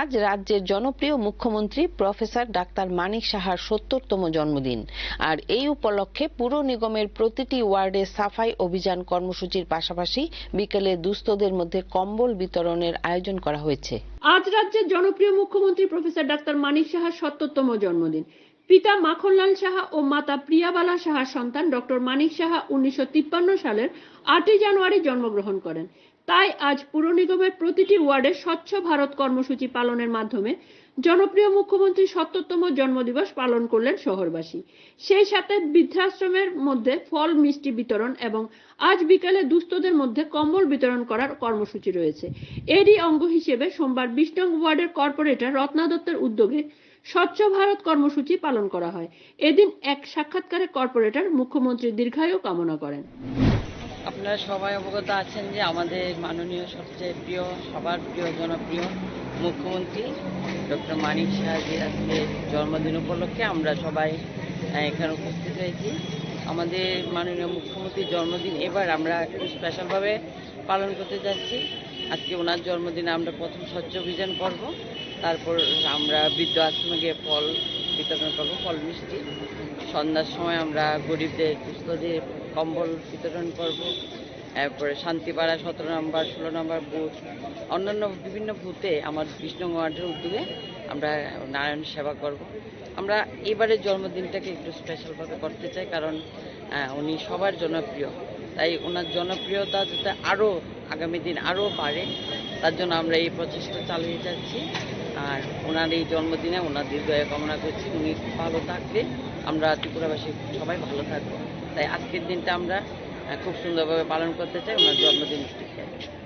আজ রাজ্যের জনপ্রিয় মুখ্যমন্ত্রী প্রফেসর ডাক্তার মানিক সাহার সত্তরতম জন্মদিন। আর এই উপলক্ষে পুর নিগমের প্রতিটি ওয়ার্ডে সাফাই অভিযান কর্মসূচির পাশাপাশি বিকেলে দুস্থদের মধ্যে কম্বল বিতরণের আয়োজন করা হয়েছে। আজ রাজ্যের জনপ্রিয় মুখ্যমন্ত্রী প্রফেসর ডাক্তার মানিক সাহার সত্তরতম জন্মদিন। পিতা মাখনলাল সাহা ও মাতা প্রিয়াবালা সাহার সন্তান ডক্টর মানিক সাহা উনিশশো সালের আটই জানুয়ারি জন্মগ্রহণ করেন। তাই আজ পুর নিগমের প্রতিটি ওয়ার্ডে স্বচ্ছ ভারত কর্মসূচি পালনের মাধ্যমে জনপ্রিয় মুখ্যমন্ত্রী সত্তরতম জন্মদিবস পালন করলেন শহরবাসী। সেই সাথে বৃদ্ধাশ্রমের মধ্যে ফল, মিষ্টি বিতরণ এবং আজ বিকালে দুস্থদের মধ্যে কম্বল বিতরণ করার কর্মসূচি রয়েছে। এরই অঙ্গ হিসেবে সোমবার নং ওয়ার্ডের কর্পোরেটর রত্না দত্তের উদ্যোগে স্বচ্ছ ভারত কর্মসূচি পালন করা হয়। এদিন এক সাক্ষাৎকারে কর্পোরেটর মুখ্যমন্ত্রীর দীর্ঘায়ু কামনা করেন। আপনারা সবাই অবগত আছেন যে আমাদের মাননীয় সবচেয়ে প্রিয়, সবার প্রিয়, জনপ্রিয় মুখ্যমন্ত্রী ডক্টর মানিক সাহাজির আজকে জন্মদিন উপলক্ষে আমরা সবাই এখানে উপস্থিত হয়েছি। আমাদের মাননীয় মুখ্যমন্ত্রীর জন্মদিন এবার আমরা একটু স্পেশালভাবে পালন করতে যাচ্ছি। আজকে ওনার জন্মদিনে আমরা প্রথম স্বচ্ছ অভিযান করব। তারপর আমরা বৃদ্ধ আশ্রমে গিয়ে ফল বিতরণ করব ফল, মিষ্টি। সন্ধ্যার সময় আমরা গরিবদের দুস্থদের কম্বল বিতরণ করব। এরপরে শান্তিপাড়া সতেরো নম্বর, ষোলো নম্বর বুথ, অন্যান্য বিভিন্ন বুথে আমার বিষ্ণু উদ্যোগে আমরা নারায়ণ সেবা করব। আমরা এবারের জন্মদিনটাকে একটু স্পেশালভাবে করতে চাই, কারণ উনি সবার জনপ্রিয়। তাই ওনার জনপ্রিয়তা যাতে আরও আগামী দিন আরও বাড়ে, তার জন্য আমরা এই প্রচেষ্টা চালিয়ে যাচ্ছি। আর ওনার এই জন্মদিনে ওনার দীর্ঘায় কামনা করছি। উনি ভালো থাকলে আমরা ত্রিপুরাবাসী সবাই ভালো থাকব। তাই আজকের দিনটা আমরা খুব সুন্দরভাবে পালন করতে চাই। ওনার জন্মদিন